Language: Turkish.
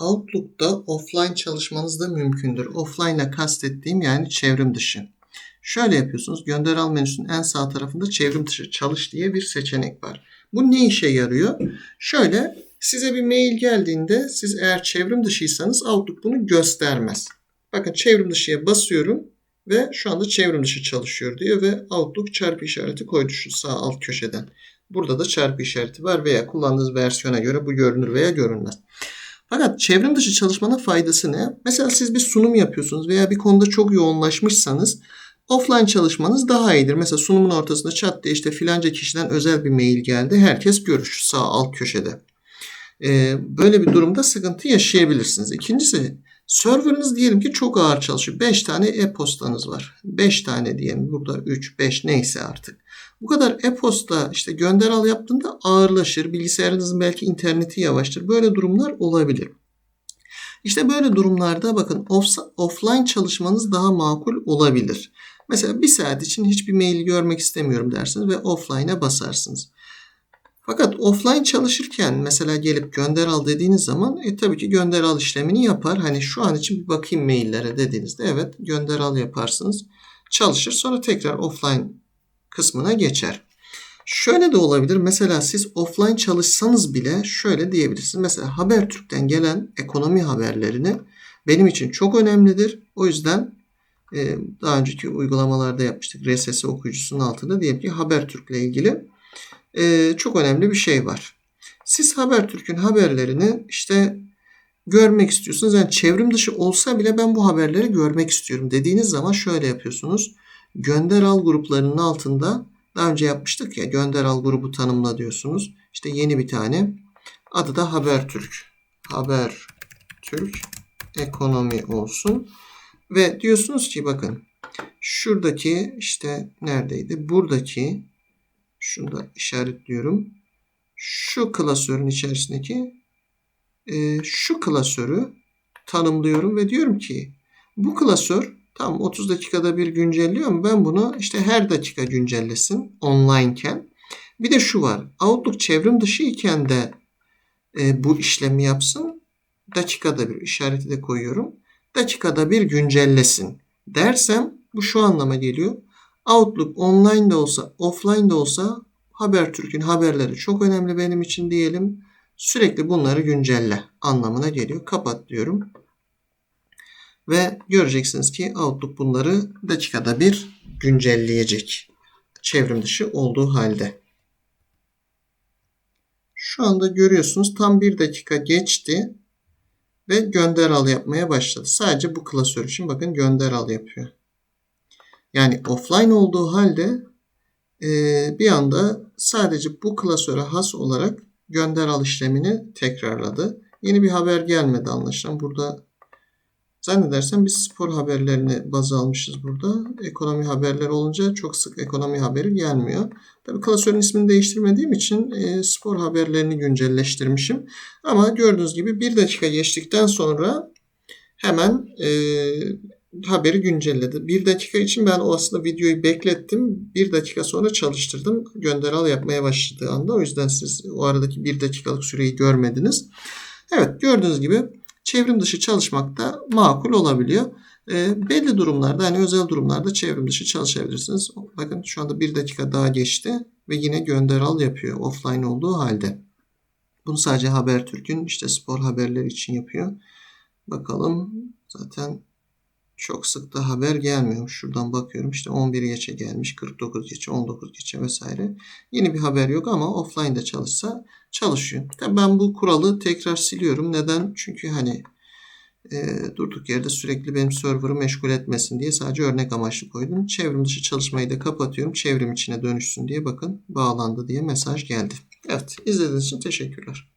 Outlook'ta offline çalışmanız da mümkündür. Offline'a kastettiğim yani çevrim dışı. Şöyle yapıyorsunuz. Gönder al menüsünün en sağ tarafında çevrim dışı çalış diye bir seçenek var. Bu ne işe yarıyor? Şöyle size bir mail geldiğinde siz eğer çevrim dışıysanız Outlook bunu göstermez. Bakın çevrim dışıya basıyorum ve şu anda çevrim dışı çalışıyor diyor ve Outlook çarpı işareti koydu şu sağ alt köşeden. Burada da çarpı işareti var veya kullandığınız versiyona göre bu görünür veya görünmez. Fakat çevrim dışı çalışmanın faydası ne? Mesela siz bir sunum yapıyorsunuz veya bir konuda çok yoğunlaşmışsanız offline çalışmanız daha iyidir. Mesela sunumun ortasında çat diye işte filanca kişiden özel bir mail geldi. Herkes görür şu sağ alt köşede. Ee, böyle bir durumda sıkıntı yaşayabilirsiniz. İkincisi serverınız diyelim ki çok ağır çalışıyor. 5 tane e-postanız var. 5 tane diyelim burada 3, 5 neyse artık. Bu kadar e-posta işte gönder al yaptığında ağırlaşır. Bilgisayarınızın belki interneti yavaştır. Böyle durumlar olabilir. İşte böyle durumlarda bakın off, offline çalışmanız daha makul olabilir. Mesela bir saat için hiçbir mail görmek istemiyorum dersiniz ve offline'a basarsınız. Fakat offline çalışırken mesela gelip gönder al dediğiniz zaman e, tabii ki gönder al işlemini yapar. Hani şu an için bir bakayım maillere dediğinizde evet gönder al yaparsınız. Çalışır sonra tekrar offline kısmına geçer. Şöyle de olabilir. Mesela siz offline çalışsanız bile şöyle diyebilirsiniz. Mesela Habertürk'ten gelen ekonomi haberlerini benim için çok önemlidir. O yüzden e, daha önceki uygulamalarda yapmıştık. RSS okuyucusunun altında diyelim ki Habertürk'le ilgili e, çok önemli bir şey var. Siz Habertürk'ün haberlerini işte görmek istiyorsunuz. Yani çevrim dışı olsa bile ben bu haberleri görmek istiyorum dediğiniz zaman şöyle yapıyorsunuz. Gönder al gruplarının altında daha önce yapmıştık ya gönder al grubu tanımla diyorsunuz. İşte yeni bir tane. Adı da Habertürk. Habertürk ekonomi olsun. Ve diyorsunuz ki bakın şuradaki işte neredeydi? Buradaki şunu da işaretliyorum. Şu klasörün içerisindeki e, şu klasörü tanımlıyorum ve diyorum ki bu klasör tam 30 dakikada bir güncelliyor mu? Ben bunu işte her dakika güncellesin onlineken. Bir de şu var. Outlook çevrim dışı iken de e, bu işlemi yapsın. Dakikada bir işareti de koyuyorum. Dakikada bir güncellesin dersem bu şu anlama geliyor. Outlook online de olsa, offline de olsa Habertürk'ün haberleri çok önemli benim için diyelim. Sürekli bunları güncelle anlamına geliyor. Kapat diyorum. Ve göreceksiniz ki Outlook bunları dakikada bir güncelleyecek. Çevrim dışı olduğu halde. Şu anda görüyorsunuz tam bir dakika geçti ve gönder al yapmaya başladı. Sadece bu klasör için bakın gönder al yapıyor. Yani offline olduğu halde e, bir anda sadece bu klasöre has olarak gönder al işlemini tekrarladı. Yeni bir haber gelmedi anlaşılan. Burada zannedersem biz spor haberlerini baz almışız burada. Ekonomi haberleri olunca çok sık ekonomi haberi gelmiyor. Tabii klasörün ismini değiştirmediğim için e, spor haberlerini güncelleştirmişim. Ama gördüğünüz gibi bir dakika geçtikten sonra hemen e, haberi güncelledi. Bir dakika için ben o aslında videoyu beklettim. Bir dakika sonra çalıştırdım. Gönder al yapmaya başladığı anda. O yüzden siz o aradaki bir dakikalık süreyi görmediniz. Evet gördüğünüz gibi çevrim dışı çalışmak da makul olabiliyor. E, belli durumlarda hani özel durumlarda çevrim dışı çalışabilirsiniz. Bakın şu anda bir dakika daha geçti ve yine gönder al yapıyor offline olduğu halde. Bunu sadece Habertürk'ün işte spor haberleri için yapıyor. Bakalım zaten çok sık da haber gelmiyor. Şuradan bakıyorum işte 11 geçe gelmiş, 49 geçe, 19 geçe vesaire. Yeni bir haber yok ama offline'da çalışsa çalışıyor. Tabii ben bu kuralı tekrar siliyorum. Neden? Çünkü hani e, durduk yerde sürekli benim server'ı meşgul etmesin diye sadece örnek amaçlı koydum. Çevrim dışı çalışmayı da kapatıyorum. Çevrim içine dönüşsün diye bakın bağlandı diye mesaj geldi. Evet izlediğiniz için teşekkürler.